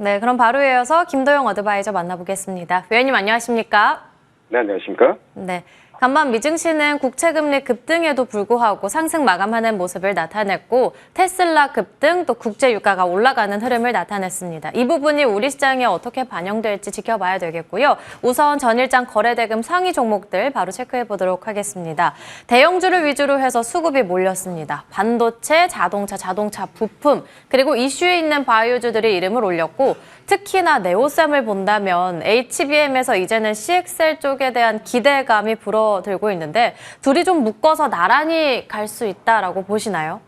네, 그럼 바로 이어서 김도영 어드바이저 만나보겠습니다. 위원님 안녕하십니까? 네, 안녕하십니까? 네. 간밤 미증시는 국채금리 급등에도 불구하고 상승 마감하는 모습을 나타냈고 테슬라 급등 또 국제 유가가 올라가는 흐름을 나타냈습니다. 이 부분이 우리 시장에 어떻게 반영될지 지켜봐야 되겠고요. 우선 전일장 거래대금 상위 종목들 바로 체크해 보도록 하겠습니다. 대형주를 위주로 해서 수급이 몰렸습니다. 반도체, 자동차, 자동차 부품 그리고 이슈에 있는 바이오주들이 이름을 올렸고 특히나 네오셈을 본다면 HBM에서 이제는 CXL 쪽에 대한 기대감이 불어들고 있는데 둘이 좀 묶어서 나란히 갈 수 있다라고 보시나요?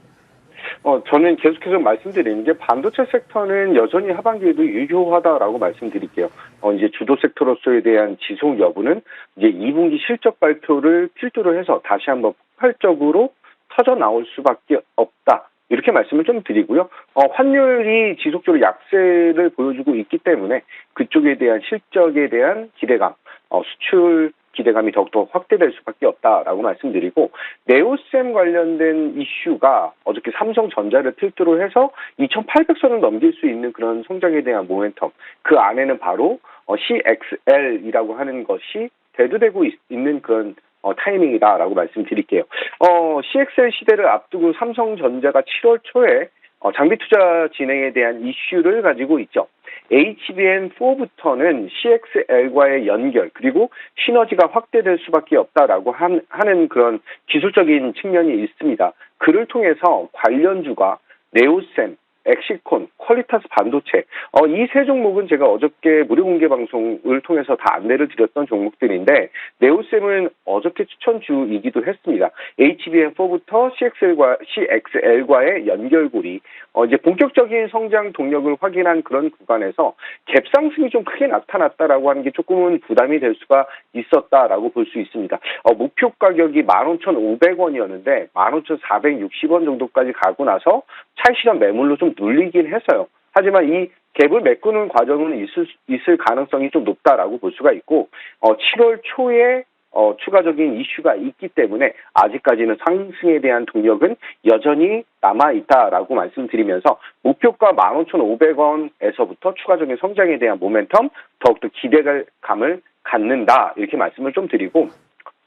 어, 저는 계속해서 말씀드리는 게 반도체 섹터는 여전히 하반기에도 유효하다라고 말씀드릴게요. 어, 이제 주도 섹터로서에 대한 지속 여부는 이제 2분기 실적 발표를 필두로 해서 다시 한번 폭발적으로 터져 나올 수밖에 없다. 이렇게 말씀을 좀 드리고요. 어, 환율이 지속적으로 약세를 보여주고 있기 때문에 그쪽에 대한 실적에 대한 기대감, 어, 수출 기대감이 더욱더 확대될 수밖에 없다라고 말씀드리고 네오셈 관련된 이슈가 어저께 삼성전자를 필두로 해서 2,800선을 넘길 수 있는 그런 성장에 대한 모멘텀 그 안에는 바로 어, CXL이라고 하는 것이 대두되고 있, 는 그런 어, 타이밍이다라고 말씀드릴게요. 어, CXL 시대를 앞두고 삼성전자가 7월 초에 어, 장비 투자 진행에 대한 이슈를 가지고 있죠. HBM4부터는 CXL과의 연결 그리고 시너지가 확대될 수밖에 없다라고 한, 하는 그런 기술적인 측면이 있습니다. 그를 통해서 관련주가 네오셈, 엑시콘, 퀄리타스 반도체 어, 이 세 종목은 제가 어저께 무료 공개 방송을 통해서 다 안내를 드렸던 종목들인데 네오셈은 어저께 추천 주이기도 했습니다. HBM4부터 CXL과 CXL과의 연결고리 어, 이제 본격적인 성장 동력을 확인한 그런 구간에서 갭 상승이 좀 크게 나타났다라고 하는 게 조금은 부담이 될 수가 있었다라고 볼 수 있습니다. 어, 목표 가격이 15,500원이었는데 15,460원 정도까지 가고 나서 차익실현 매물로 좀 눌리긴 했어요. 하지만 이 갭을 메꾸는 과정은 있을, 있을 가능성이 좀 높다라고 볼 수가 있고, 어, 7월 초에 어, 추가적인 이슈가 있기 때문에 아직까지는 상승에 대한 동력은 여전히 남아있다라고 말씀드리면서 목표가 15,500원에서부터 추가적인 성장에 대한 모멘텀 더욱더 기대감을 갖는다 이렇게 말씀을 좀 드리고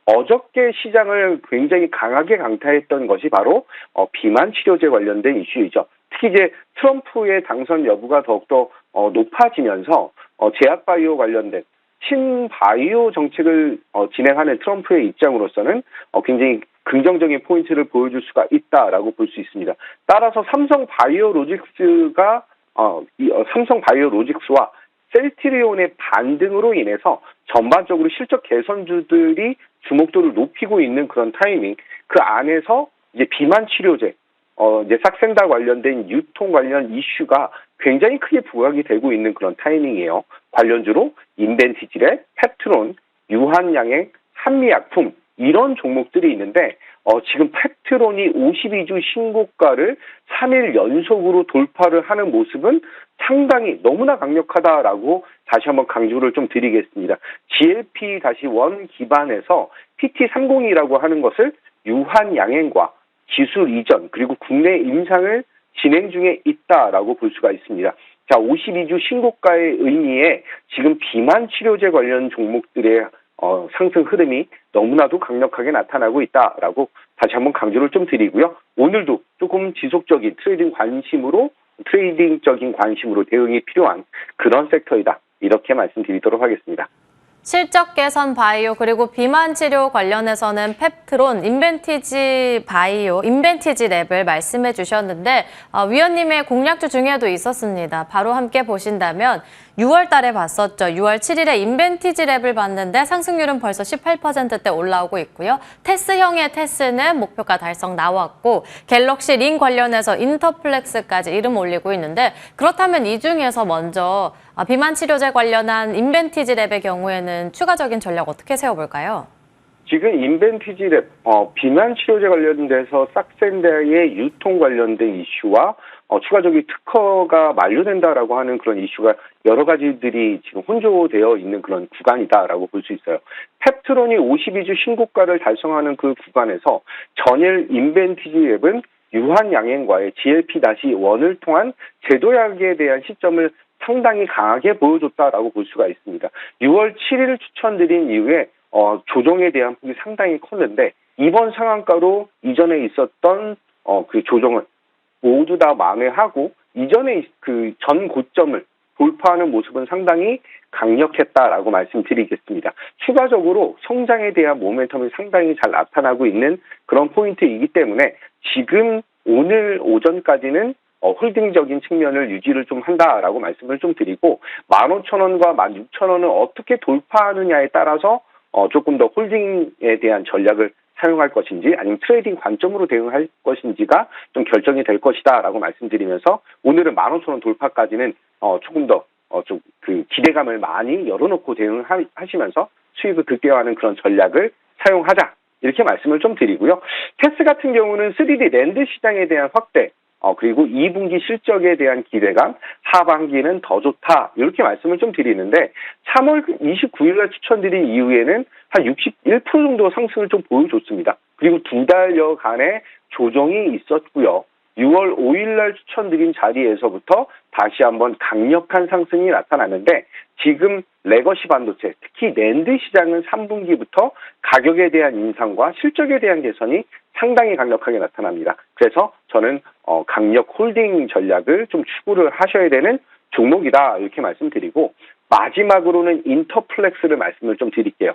어저께 시장을 굉장히 강하게 강타했던 것이 바로 어, 비만 치료제 관련된 이슈이죠. 특히 이제 트럼프의 당선 여부가 더욱더 어, 높아지면서 어, 제약바이오 관련된 친바이오 정책을 어, 진행하는 트럼프의 입장으로서는 어, 굉장히 긍정적인 포인트를 보여줄 수가 있다라고 볼 수 있습니다. 따라서 삼성 바이오 로직스가 어, 이, 어, 삼성 바이오 로직스와 셀트리온의 반등으로 인해서 전반적으로 실적 개선주들이 주목도를 높이고 있는 그런 타이밍 그 안에서 이제 비만 치료제 어, 이제 삭센다 관련된 유통 관련 이슈가 굉장히 크게 부각이 되고 있는 그런 타이밍이에요. 관련주로 인벤티지레, 페트론, 유한양행, 한미약품 이런 종목들이 있는데 어, 지금 페트론이 52주 신고가를 3일 연속으로 돌파를 하는 모습은 상당히 너무나 강력하다라고 다시 한번 강조를 좀 드리겠습니다. GLP 다시 원 기반에서 PT302라고 하는 것을 유한 양행과 기술 이전 그리고 국내 임상을 진행 중에 있다라고 볼 수가 있습니다. 자, 52주 신고가의 의미에 지금 비만 치료제 관련 종목들의 어, 상승 흐름이 너무나도 강력하게 나타나고 있다라고 다시 한번 강조를 좀 드리고요. 오늘도 조금 지속적인 트레이딩 관심으로 트레이딩적인 관심으로 대응이 필요한 그런 섹터이다. 이렇게 말씀드리도록 하겠습니다. 실적 개선 바이오 그리고 비만 치료 관련해서는 펩트론, 인벤티지 바이오, 인벤티지 랩을 말씀해 주셨는데 어, 위원님의 공략주 중에도 있었습니다. 바로 함께 보신다면 6월 달에 봤었죠. 6월 7일에 인벤티지 랩을 봤는데 상승률은 벌써 18%대 올라오고 있고요. 테스형의 테스는 목표가 달성 나왔고 갤럭시 링 관련해서 인터플렉스까지 이름 올리고 있는데 그렇다면 이 중에서 먼저 아, 비만 치료제 관련한 인벤티지 랩의 경우에는 추가적인 전략 어떻게 세워볼까요? 지금 인벤티지 랩, 어, 비만 치료제 관련돼서 싹센다의 유통 관련된 이슈와 어, 추가적인 특허가 만료된다라고 하는 그런 이슈가 여러 가지들이 지금 혼조되어 있는 그런 구간이다라고 볼 수 있어요. 펩트론이 52주 신고가를 달성하는 그 구간에서 전일 인벤티지 랩은 유한 양행과의 GLP-1을 통한 제도약에 대한 시점을 상당히 강하게 보여줬다라고 볼 수가 있습니다. 6월 7일 추천드린 이후에 어, 조정에 대한 폭이 상당히 컸는데 이번 상한가로 이전에 있었던 어, 그 조정을 모두 다 만회하고 이전에 그전 고점을 돌파하는 모습은 상당히 강력했다라고 말씀드리겠습니다. 추가적으로 성장에 대한 모멘텀이 상당히 잘 나타나고 있는 그런 포인트이기 때문에 지금 오늘 오전까지는 어, 홀딩적인 측면을 유지를 좀 한다라고 말씀을 좀 드리고 15,000원과 16,000원을 어떻게 돌파하느냐에 따라서 어, 조금 더 홀딩에 대한 전략을 사용할 것인지 아니면 트레이딩 관점으로 대응할 것인지가 좀 결정이 될 것이다라고 말씀드리면서 오늘은 15,000원 돌파까지는 어, 조금 더 어, 좀 그 기대감을 많이 열어놓고 대응하시면서 수익을 극대화하는 그런 전략을 사용하자 이렇게 말씀을 좀 드리고요. 테스 같은 경우는 3D 랜드 시장에 대한 확대 어, 그리고 2분기 실적에 대한 기대감, 하반기는 더 좋다. 이렇게 말씀을 좀 드리는데, 3월 29일 날 추천드린 이후에는 한 61% 정도 상승을 좀 보여줬습니다. 그리고 두 달여간의 조정이 있었고요. 6월 5일 날 추천드린 자리에서부터 다시 한번 강력한 상승이 나타나는데 지금 레거시 반도체, 특히 랜드 시장은 3분기부터 가격에 대한 인상과 실적에 대한 개선이 상당히 강력하게 나타납니다. 그래서 저는 어, 강력 홀딩 전략을 좀 추구를 하셔야 되는 종목이다 이렇게 말씀드리고 마지막으로는 인터플렉스를 말씀을 좀 드릴게요.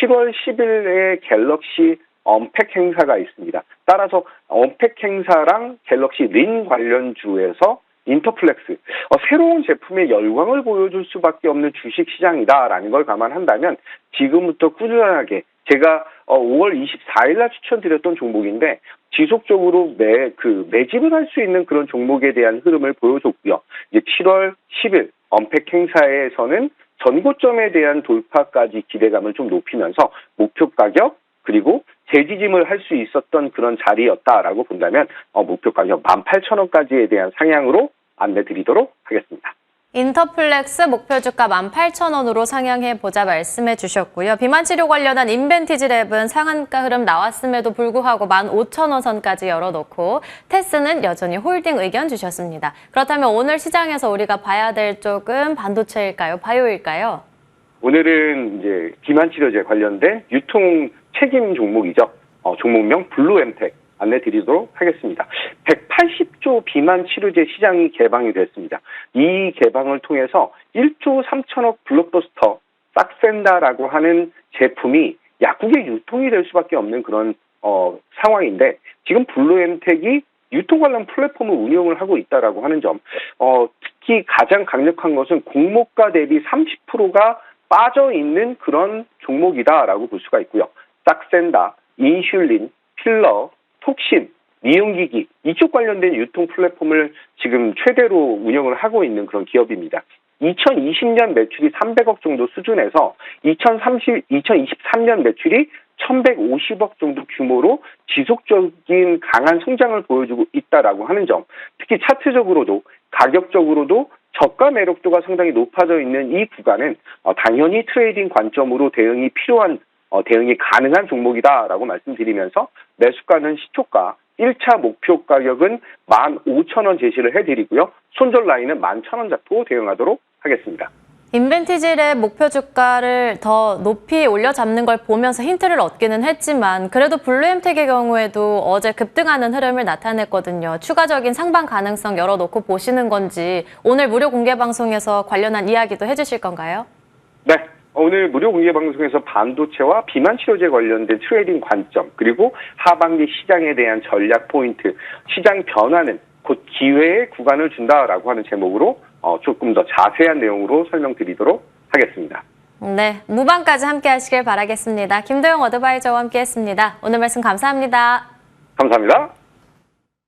7월 10일에 갤럭시 언팩 행사가 있습니다. 따라서 언팩 행사랑 갤럭시 린 관련주에서 인터플렉스 어, 새로운 제품의 열광을 보여줄 수밖에 없는 주식 시장이다라는 걸 감안한다면 지금부터 꾸준하게 제가 어, 5월 24일 날 추천드렸던 종목인데 지속적으로 매 그 매집을 할 수 있는 그런 종목에 대한 흐름을 보여줬고요. 이제 7월 10일 언팩 행사에서는 전고점에 대한 돌파까지 기대감을 좀 높이면서 목표 가격 그리고 재지짐을 할 수 있었던 그런 자리였다라고 본다면 어, 목표 가격 18,000원까지에 대한 상향으로 안내 드리도록 하겠습니다. 인터플렉스 목표 주가 18,000원으로 상향해 보자 말씀해 주셨고요. 비만 치료 관련한 인벤티지 랩은 상한가 흐름 나왔음에도 불구하고 15,000원 선까지 열어놓고 테스는 여전히 홀딩 의견 주셨습니다. 그렇다면 오늘 시장에서 우리가 봐야 될 쪽은 반도체일까요? 바이오일까요? 오늘은 이제 비만 치료제 관련된 유통 책임 종목이죠. 어, 종목명 블루엠텍 안내 드리도록 하겠습니다. 180조 비만 치료제 시장이 개방이 됐습니다. 이 개방을 통해서 1조 3천억 블록버스터 싹센다라고 하는 제품이 약국에 유통이 될 수밖에 없는 그런 어, 상황인데 지금 블루엠텍이 유통 관련 플랫폼을 운영을 하고 있다라고 하는 점, 어, 특히 가장 강력한 것은 공모가 대비 30%가 빠져 있는 그런 종목이다라고 볼 수가 있고요. 싹센다, 인슐린, 필러, 톡신, 미용기기 이쪽 관련된 유통 플랫폼을 지금 최대로 운영을 하고 있는 그런 기업입니다. 2020년 매출이 300억 정도 수준에서 2030, 2023년 매출이 1150억 정도 규모로 지속적인 강한 성장을 보여주고 있다라고 하는 점, 특히 차트적으로도 가격적으로도 저가 매력도가 상당히 높아져 있는 이 구간은 어, 당연히 트레이딩 관점으로 대응이 필요한 어, 대응이 가능한 종목이다라고 말씀드리면서 매수가는 시초가 1차 목표 가격은 15,000원 제시를 해드리고요. 손절 라인은 11,000원 잡고 대응하도록 하겠습니다. 인벤티지의 목표 주가를 더 높이 올려잡는 걸 보면서 힌트를 얻기는 했지만 그래도 블루엠텍의 경우에도 어제 급등하는 흐름을 나타냈거든요. 추가적인 상방 가능성 열어놓고 보시는 건지 오늘 무료 공개 방송에서 관련한 이야기도 해주실 건가요? 네. 오늘 무료 공개 방송에서 반도체와 비만 치료제 관련된 트레이딩 관점 그리고 하반기 시장에 대한 전략 포인트 시장 변화는 곧 기회의 구간을 준다라고 하는 제목으로 어, 조금 더 자세한 내용으로 설명드리도록 하겠습니다. 네, 무방까지 함께 하시길 바라겠습니다. 김도영 어드바이저와 함께 했습니다. 오늘 말씀 감사합니다. 감사합니다.